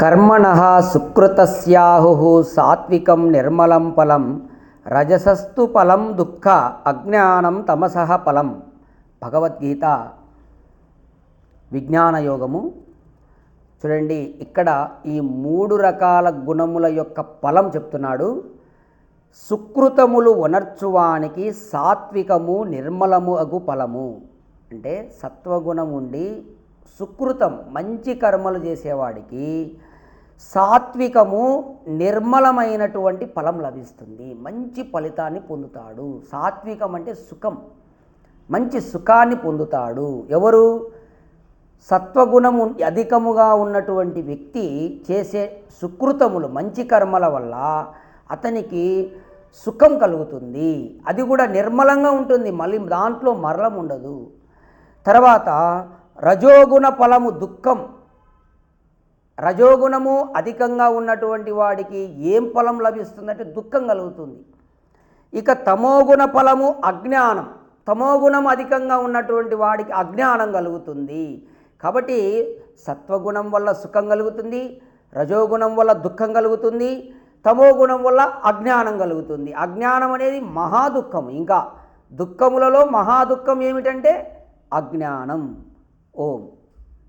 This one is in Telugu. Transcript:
కర్మణ సుకృతస్యాహు సాత్వికం నిర్మలం ఫలం రజసస్తు ఫలం దుఃఖ అజ్ఞానం తమసః ఫలం భగవద్గీత విజ్ఞాన యోగము చూడండి ఇక్కడ ఈ మూడు రకాల గుణముల యొక్క ఫలం చెప్తున్నాడు. సుకృతములు వనర్చువానికి సాత్వికము నిర్మలము అగు ఫలము. అంటే సత్వగుణం ఉండి సుకృతం మంచి కర్మలు చేసేవాడికి సాత్వికము నిర్మలమైనటువంటి ఫలం లభిస్తుంది. మంచి ఫలితాన్ని పొందుతాడు. సాత్వికం అంటే సుఖం. మంచి సుఖాన్ని పొందుతాడు. ఎవరు? సత్వగుణము అధికముగా ఉన్నటువంటి వ్యక్తి చేసే సుకృతములు మంచి కర్మల వల్ల అతనికి సుఖం కలుగుతుంది. అది కూడా నిర్మలంగా ఉంటుంది. మళ్ళీ దాంట్లో మరలం ఉండదు తర్వాత రజోగుణ ఫలము దుఃఖం. రజోగుణము అధికంగా ఉన్నటువంటి వాడికి ఏం ఫలం లభిస్తుందంటే దుఃఖం కలుగుతుంది. ఇక తమోగుణ ఫలము అజ్ఞానం. తమోగుణం అధికంగా ఉన్నటువంటి వాడికి అజ్ఞానం కలుగుతుంది. కాబట్టి సత్వగుణం వల్ల సుఖం కలుగుతుంది రజోగుణం వల్ల దుఃఖం కలుగుతుంది తమోగుణం వల్ల అజ్ఞానం కలుగుతుంది. అజ్ఞానం అనేది మహా దుఃఖం ఇంకా దుఃఖములలో మహా దుఃఖం ఏమిటంటే అజ్ఞానం. 哦。